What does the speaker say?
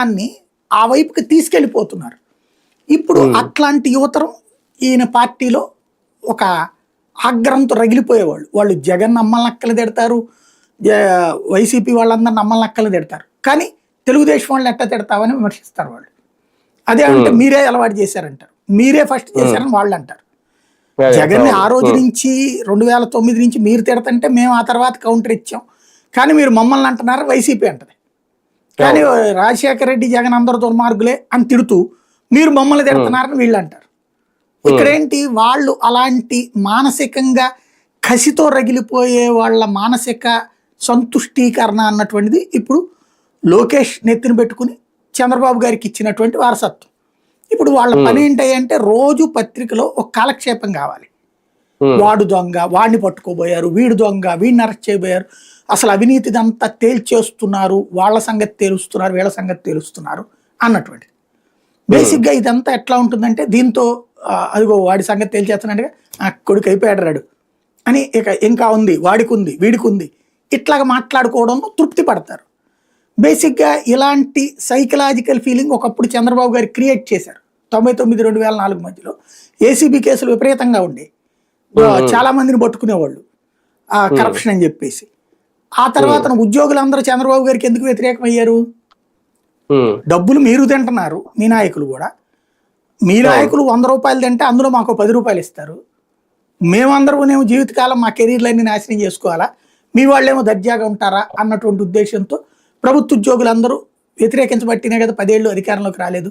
దాన్ని ఆ వైపుకి తీసుకెళ్ళిపోతున్నారు. ఇప్పుడు అట్లాంటి యువతరం ఈయన పార్టీలో ఒక ఆగ్రహంతో రగిలిపోయేవాళ్ళు. వాళ్ళు జగన్ నమ్మల్ని అక్కలు తిడతారు వైసీపీ వాళ్ళందరూ నమ్మల్ని అక్కలు తిడతారు. కానీ తెలుగుదేశం వాళ్ళని ఎట్ట తిడతామని విమర్శిస్తారు వాళ్ళు. అదే అంటే మీరే అలవాటు చేశారంటారు. మీరే ఫస్ట్ చేశారని వాళ్ళు అంటారు. జగన్ ఆ. రోజు నుంచి రెండు వేల తొమ్మిది నుంచి మీరు తిడతంటే మేము ఆ తర్వాత కౌంటర్ ఇచ్చాం. కానీ మీరు మమ్మల్ని అంటున్నారు వైసీపీ అంటది. కానీ రాజశేఖర రెడ్డి జగన్ అందరు దుర్మార్గులే అని తిడుతూ మీరు మమ్మల్ని తిడుతున్నారని వీళ్ళు అంటారు. ఇక్కడేంటి? వాళ్ళు అలాంటి మానసికంగా కసితో రగిలిపోయే వాళ్ళ మానసిక సంతుష్టీకరణ అన్నటువంటిది ఇప్పుడు లోకేష్ నెత్తిన పెట్టుకుని చంద్రబాబు గారికి ఇచ్చినటువంటి వారసత్వం. ఇప్పుడు వాళ్ళ పని ఏంటి అంటే రోజు పత్రికలో ఒక కాలక్షేపం కావాలి. వాడు దొంగ వాడిని పట్టుకోబోయారు వీడు దొంగ వీడిని అరెస్ట్ చేయబోయారు. అసలు అవినీతిదంతా తేల్చేస్తున్నారు వాళ్ళ సంగతి తేలుస్తున్నారు వీళ్ళ సంగతి తేలుస్తున్నారు అన్నటువంటిది. బేసిక్గా ఇదంతా ఎట్లా ఉంటుందంటే దీంతో అదిగో వాడి సంగతి తేల్చేస్తున్నట్టుగా ఆ కొడుకు అయిపోయాడు రాడు అని ఇక ఇంకా ఉంది వాడికి ఉంది వీడికి ఉంది ఇట్లాగా మాట్లాడుకోవడంలో తృప్తి పడతారు. బేసిక్గా ఇలాంటి సైకలాజికల్ ఫీలింగ్ ఒకప్పుడు చంద్రబాబు గారు క్రియేట్ చేశారు. తొంభై తొమ్మిది రెండు వేల నాలుగు మధ్యలో ఏసీబీ కేసులు విపరీతంగా ఉండే. చాలా మందిని పట్టుకునేవాళ్ళు. ఆ కరప్షన్ అని చెప్పేసి. ఆ తర్వాత ఉద్యోగులందరూ చంద్రబాబు గారికి ఎందుకు వ్యతిరేకం అయ్యారు? డబ్బులు మీరు తింటున్నారు మీ నాయకులు కూడా. మీ నాయకులు వంద రూపాయలు తింటే అందులో మాకు పది రూపాయలు ఇస్తారు. మేమందరూనేమో జీవితకాలం మా కెరీర్లన్నీ నాశనం చేసుకోవాలా? మీ వాళ్ళేమో దర్జాగా ఉంటారా? అన్నటువంటి ఉద్దేశంతో ప్రభుత్వ ఉద్యోగులందరూ వ్యతిరేకించబట్టినే కదా పదేళ్ళు అధికారంలోకి రాలేదు.